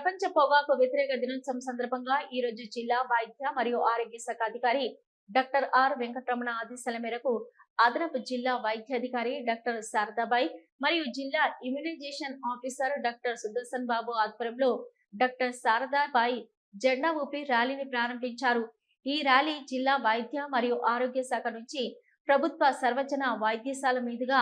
ప్రపంచ పొగాకు వ్యతిరేక దినోత్సవం సందర్భంగా ఈ రోజు జిల్లా వైద్య మరియు ఆరోగ్య శాఖ అధికారి డాక్టర్ ఆర్ వెంకటరమణ ఆదేశాల మేరకు అదనపు జిల్లా వైద్యాధికారి డాక్టర్ శారదాబాయి మరియు జిల్లా immunisation officer doctor Sudarshan Babu ఆధ్వర్యంలో డాక్టర్ శారదాబాయి జెండా ఊపి ర్యాలీని ప్రారంభించారు. ఈ ర్యాలీ జిల్లా వైద్య మరియు ఆరోగ్య శాఖ నుంచి ప్రభుత్వ సర్వజన వైద్యశాల మీదుగా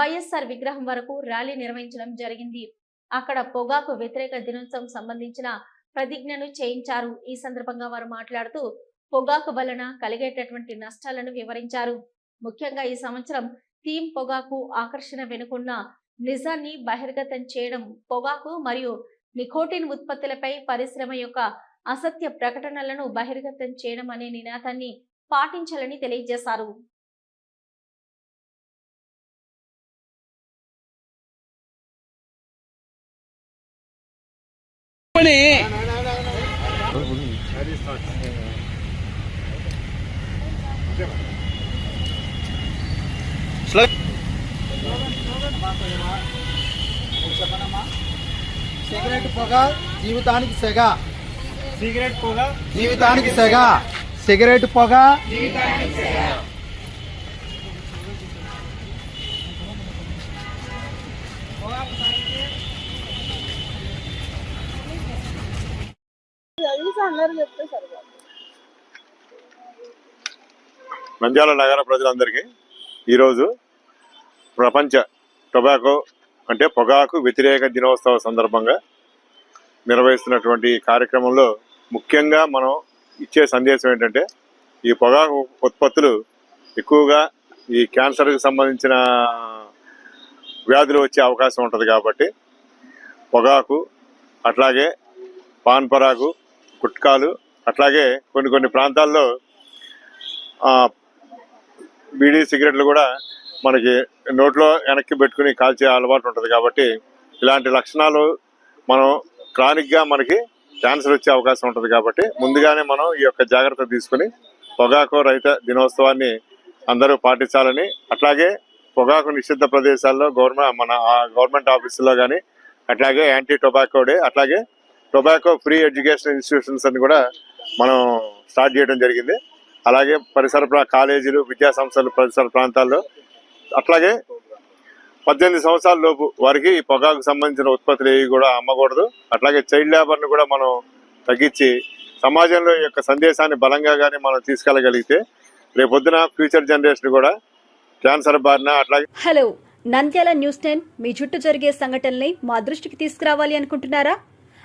వైఎస్ఆర్ విగ్రహం వరకు ర్యాలీ నిర్వహించడం జరిగింది. అక్కడ పొగాకు వ్యతిరేక దినోత్సవం సంబంధించిన ప్రతిజ్ఞను చేయించారు. ఈ సందర్భంగా వారు మాట్లాడుతూ పొగాకు వలన కలిగేటటువంటి నష్టాలను వివరించారు. ముఖ్యంగా ఈ సంవత్సరం థీమ్ పొగాకు ఆకర్షణ వెనుకున్న నిజాన్ని బహిర్గతం చేయడం పొగాకు మరియు నికోటిన్ ఉత్పత్తులపై పరిశ్రమ యొక్క అసత్య ప్రకటనలను బహిర్గతం చేయడం అనే నినాదాన్ని పాటించాలని తెలియజేశారు. సిగరెట్ పొగ జీవితానికి సెగ. సిగరెట్ పొగ జీవితానికి సెగ. సిగరెట్ పొగ నంద్యాల నగర ప్రజలందరికీ ఈరోజు ప్రపంచ టొబాకో అంటే పొగాకు వ్యతిరేక దినోత్సవ సందర్భంగా నిర్వహిస్తున్నటువంటి కార్యక్రమంలో ముఖ్యంగా మనం ఇచ్చే సందేశం ఏంటంటే ఈ పొగాకు ఉత్పత్తులు ఎక్కువగా ఈ క్యాన్సర్కి సంబంధించిన వ్యాధులు వచ్చే అవకాశం ఉంటుంది కాబట్టి పొగాకు అట్లాగే పాన్ పరాగు గుట్కాలు అట్లాగే కొన్ని కొన్ని ప్రాంతాల్లో బీడీ సిగరెట్లు కూడా మనకి నోట్లో వెనక్కి పెట్టుకుని కాల్చే అలవాటు ఉంటుంది కాబట్టి ఇలాంటి లక్షణాలు మనం క్రానిక్గా మనకి క్యాన్సర్ వచ్చే అవకాశం ఉంటుంది కాబట్టి ముందుగానే మనం ఈ యొక్క జాగ్రత్త తీసుకుని పొగాకు రహిత దినోత్సవాన్ని అందరూ పాటించాలని అట్లాగే పొగాకు నిషిద్ధ ప్రదేశాల్లో గవర్నమెంట్ మన గవర్నమెంట్ ఆఫీసుల్లో కానీ అట్లాగే యాంటీ టొబాకో డే అట్లాగే టొబాకో ఫ్రీ ఎడ్యుకేషన్ ఇన్స్టిట్యూషన్స్ అని కూడా మనం స్టార్ట్ చేయడం జరిగింది. అలాగే పరిసర కాలేజీలు విద్యా సంస్థలు పరిసర ప్రాంతాల్లో అట్లాగే పద్దెనిమిది సంవత్సరాల లోపు వారికి పొగాకు సంబంధించిన ఉత్పత్తులు ఏవి కూడా అమ్మకూడదు. అట్లాగే చైల్డ్ లేబర్ను కూడా మనం తగ్గించి సమాజంలో యొక్క సందేశాన్ని బలంగా కానీ మనం తీసుకెళ్ళగలిగితే రేపొద్దున ఫ్యూచర్ జనరేషన్ కూడా క్యాన్సర్ బారిన అట్లాగే హలో నంద్యాల న్యూస్ టెన్ మీ చుట్టూ జరిగే సంఘటనల్ని మా దృష్టికి తీసుకురావాలి అనుకుంటున్నారా?